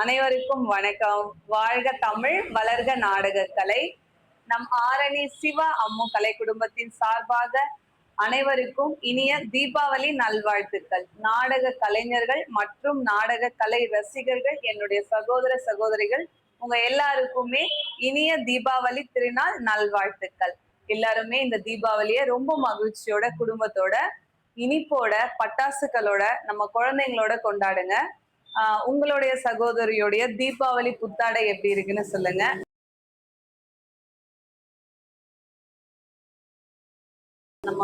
அனைவருக்கும் வணக்கம். வாழ்க தமிழ் வளர்க நாடகக்கலை. நம் ஆரணி சிவ அம்மு கலை குடும்பத்தின் சார்பாக அனைவருக்கும் இனிய தீபாவளி நல்வாழ்த்துக்கள். நாடக கலைஞர்கள் மற்றும் நாடக கலை ரசிகர்கள் என்னுடைய சகோதர சகோதரிகள் உங்க எல்லாருக்குமே இனிய தீபாவளி திருநாள் நல்வாழ்த்துக்கள். எல்லாருமே இந்த தீபாவளியை ரொம்ப மகிழ்ச்சியோட குடும்பத்தோட இனிப்போட பட்டாசுகளோட நம்ம குழந்தைங்களோட கொண்டாடுங்க. உங்களுடைய சகோதரியுடைய தீபாவளி புத்தாடை எப்படி இருக்குன்னு சொல்லுங்க. நம்ம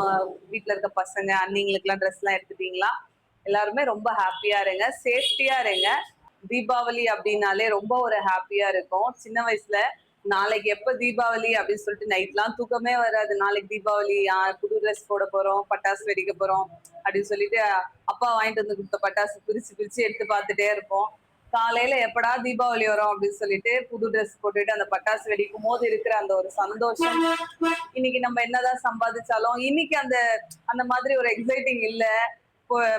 வீட்ல இருக்க பசங்க அண்ணிங்களுக்கு எல்லாம் ட்ரெஸ் எல்லாம் எடுத்துட்டீங்களா? எல்லாருமே ரொம்ப ஹாப்பியா இருங்க. சேஃப்டியா இருங்க. தீபாவளி அப்படின்னாலே ரொம்ப ஒரு ஹாப்பியா இருக்கும். சின்ன வயசுல நாளைக்கு எப்ப தீபாவளி அப்படின்னு சொல்லிட்டு நைட்லாம் தூக்கமே வராது. நாளைக்கு தீபாவளி புது ட்ரெஸ் போட போறோம் பட்டாசு வெடிக்க போறோம் அப்படின்னு சொல்லிட்டு அப்பா வாங்கிட்டு வந்து கொடுத்த பட்டாசு பிரிச்சு பிரிச்சு எடுத்து பார்த்துட்டே இருப்போம். காலையில எப்படா தீபாவளி வரும் அப்படின்னு சொல்லிட்டு புது ட்ரெஸ் போட்டுட்டு அந்த பட்டாசு வெடிக்கும் போது இருக்கிற அந்த ஒரு சந்தோஷம். இன்னைக்கு நம்ம என்னதான் சம்பாதிச்சாலும் இன்னைக்கு அந்த அந்த மாதிரி ஒரு எக்ஸைட்டிங் இல்ல.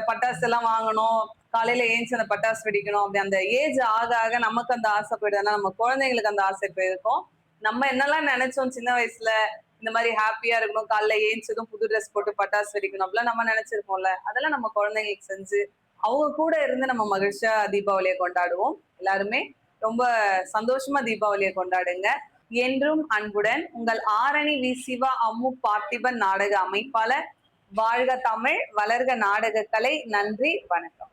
பட்டாசு எல்லாம் வாங்கணும். காலையில ஏஞ்சி அந்த பட்டாசு வெடிக்கணும். அப்படி அந்த ஏஜ் ஆக ஆக நமக்கு அந்த ஆசை போயிடுதுன்னா நம்ம குழந்தைங்களுக்கு அந்த ஆசை போயிருக்கும். நம்ம என்னெல்லாம் நினைச்சோம் சின்ன வயசுல? இந்த மாதிரி ஹாப்பியா இருக்கணும் காலைல ஏஞ்சதும் புது ட்ரெஸ் போட்டு பட்டாசு வெடிக்கணும் அப்படிலாம் நம்ம நினைச்சிருப்போம்ல. அதெல்லாம் நம்ம குழந்தைங்களுக்கு செஞ்சு அவங்க கூட இருந்து நம்ம மகிழ்ச்சியா தீபாவளியை கொண்டாடுவோம். எல்லாருமே ரொம்ப சந்தோஷமா தீபாவளியை கொண்டாடுங்க. என்றும் அன்புடன் உங்கள் ஆரணி வி சிவா அம்மு பார்த்திபன் நாடக அமைப்பாளர் வாழ்க தமிழ் வளர்க நாடக கலை நன்றி வணக்கம்.